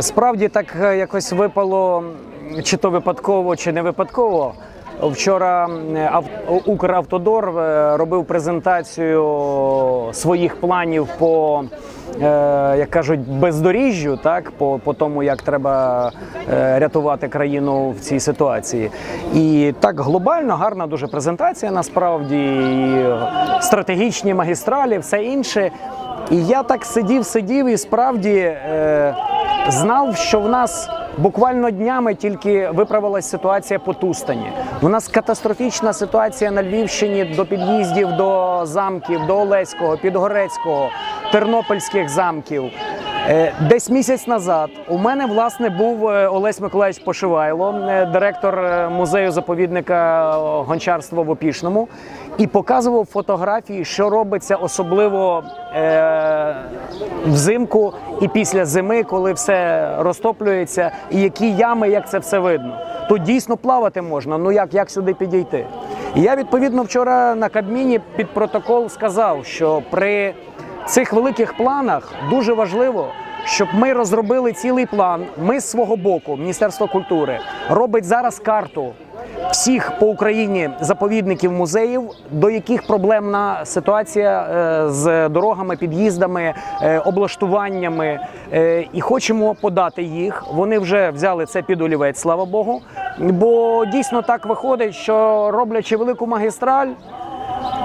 Справді так е, якось випало, чи то випадково, чи не випадково. Вчора Укравтодор е, робив презентацію своїх планів по, е, як кажуть, бездоріжжю, так, по, по тому, як треба рятувати країну в цій ситуації. І так глобально гарна дуже презентація, насправді, і стратегічні магістралі, все інше. І я так сидів, сидів і справді знав, що в нас буквально днями тільки виправилась ситуація по Тустані. У нас катастрофічна ситуація на Львівщині до під'їздів до замків, до Олеського, Підгорецького, Тернопільських замків. Е, Десь місяць назад у мене власне був е, Олесь Миколаївич Пошивайло, е, директор музею заповідника гончарства в Опішному, і показував фотографії, що робиться особливо е, взимку і після зими, коли все розтоплюється, і які ями, як це все видно. Тут дійсно плавати можна. Ну як, як сюди підійти? І я відповідно вчора на Кабміні під протокол сказав, що при цих великих планах дуже важливо, щоб ми розробили цілий план. Ми з свого боку, Міністерство культури, робить зараз карту всіх по Україні заповідників музеїв, до яких проблемна ситуація е, з дорогами, під'їздами, е, облаштуваннями. Е, І хочемо подати їх. Вони вже взяли це під олівець, слава Богу. Бо дійсно так виходить, що роблячи велику магістраль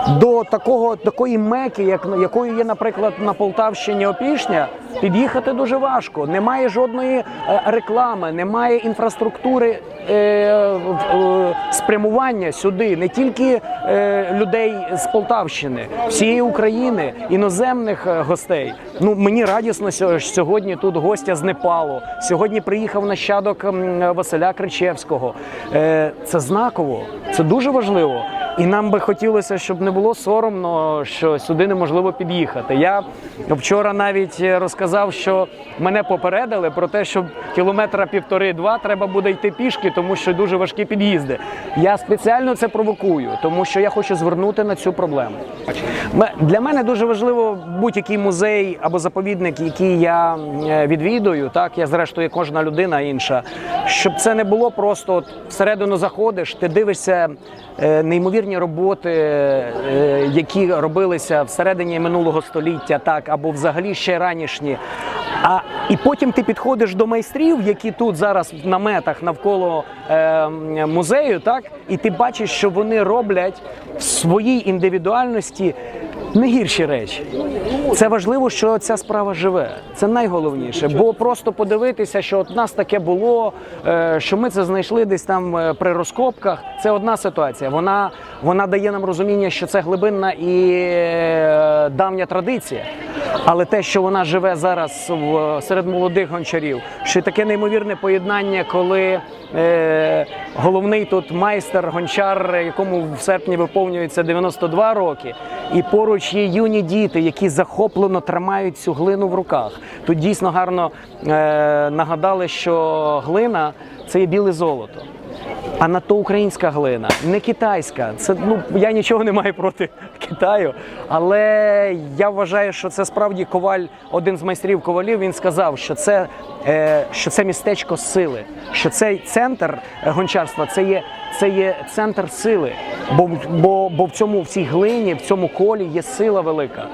до такого такої меки, як якою є, наприклад, на Полтавщині Опішня, під'їхати дуже важко. Немає жодної е, реклами, немає інфраструктури е, е, спрямування сюди, не тільки е, людей з Полтавщини, всієї України, іноземних е, гостей. Ну мені радісно сьогодні тут гостя з Непалу. Сьогодні приїхав нащадок Василя Кричевського. Е, Це знаково, це дуже важливо. І нам би хотілося, щоб не було соромно, що сюди неможливо під'їхати. Я вчора навіть розказав, що мене попередили про те, що кілометра півтори-два треба буде йти пішки, тому що дуже важкі під'їзди. Я спеціально це провокую, тому що я хочу звернути на цю проблему. Для мене дуже важливо будь-який музей або заповідник, який я е, відвідую, так я зрештою кожна людина інша, щоб це не було просто от всередину заходиш, ти дивишся е, неймовірні роботи, е, які робилися всередині минулого століття, так або взагалі ще ранішні. А і потім ти підходиш до майстрів, які тут зараз в наметах навколо е, музею, так і ти бачиш, що вони роблять в своїй індивідуальності не гірші речі. Це важливо, що ця справа живе. Це найголовніше. Бо просто подивитися, що от нас таке було, е, що ми це знайшли десь там е, при розкопках. Це одна ситуація. Вона, вона дає нам розуміння, що це глибинна і е, давня традиція. Але те, що вона живе зараз в, серед молодих гончарів, що таке неймовірне поєднання, коли е, головний тут майстер, гончар, якому в серпні виповнюється 92 роки, і поруч є юні діти, які захоплено тримають цю глину в руках. Тут дійсно гарно е, нагадали, що глина це є біле золото. А на то українська глина, не китайська. Це ну я нічого не маю проти Китаю, але я вважаю, що це справді коваль, один з майстрів ковалів. Він сказав, що це, е, що це містечко сили, що цей центр е, гончарства це є, це є центр сили. Бо, бо, бо в цьому в цій глині, в цьому колі є сила велика.